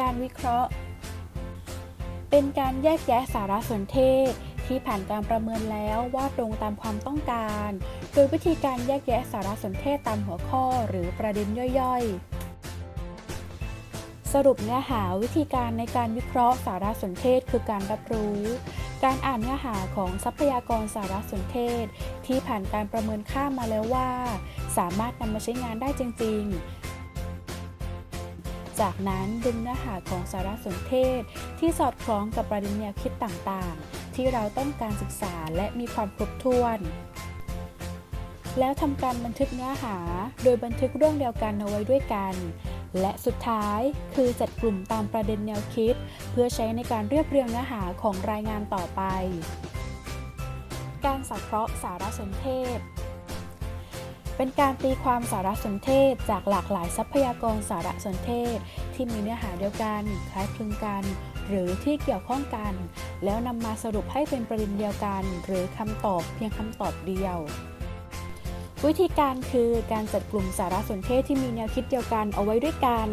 การวิเคราะห์ เป็นการแยกแยะสารสนเทศที่ผ่านการประเมินแล้วว่าตรงตามความต้องการ โดยวิธีการแยกแยะสารสนเทศตามหัวข้อหรือประเด็นย่อยๆ สรุปเนื้อหาวิธีการในการวิเคราะห์สารสนเทศคือการรับรู้ การอ่านเนื้อหาของทรัพยากรสารสนเทศ ที่ผ่านการประเมินค่ามาแล้วว่า สามารถนำมาใช้งานได้จริง ๆ จากนั้นดึงเนื้อหาของสารสนเทศ ที่สอดคล้องกับประเด็นแนวคิดต่างๆ ที่เราต้องการศึกษาและมีความครบถ้วน แล้วทำการบันทึกเนื้อหา โดยบันทึกเรื่องเดียวกันเอาไว้ด้วยกัน และสุดท้ายคือจัดกลุ่มตามประเด็นแนวคิด เพื่อใช้ในการเรียบเรียงเนื้อหาของรายงานต่อไป การสังเคราะห์สารสนเทศ เป็นการตีความสารสนเทศจากหลากหลายทรัพยากรสารสนเทศ ที่มีเนื้อหาเดียวกัน คล้ายคลึงกัน หรือที่เกี่ยวข้องกัน แล้วนำมาสรุปให้เป็นประเด็นเดียวกัน หรือคำตอบเพียงคำตอบเดียววิธีการคือการจัดกลุ่มสารสนเทศที่มีแนวคิดเดียวกันเอาไว้ด้วยกัน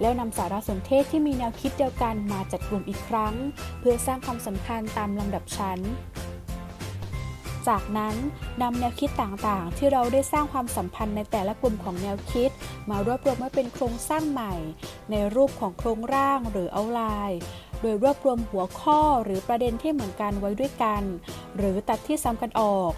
แล้วนำสารสนเทศที่มีแนวคิดเดียวกันมาจัดกลุ่มอีกครั้ง เพื่อสร้างความสำคัญตามลำดับชั้น จากนั้นนำแนวคิดต่างๆ ที่เราได้สร้างความสัมพันธ์ในแต่ละกลุ่มของแนวคิด มารวบรวมไว้เป็นโครงสร้างใหม่ ในรูปของโครงร่างหรือเอาไลน์โดยรวบรวมหัวข้อหรือประเด็นที่เหมือนกันไว้ด้วยกัน หรือตัดที่ซ้ำกันออก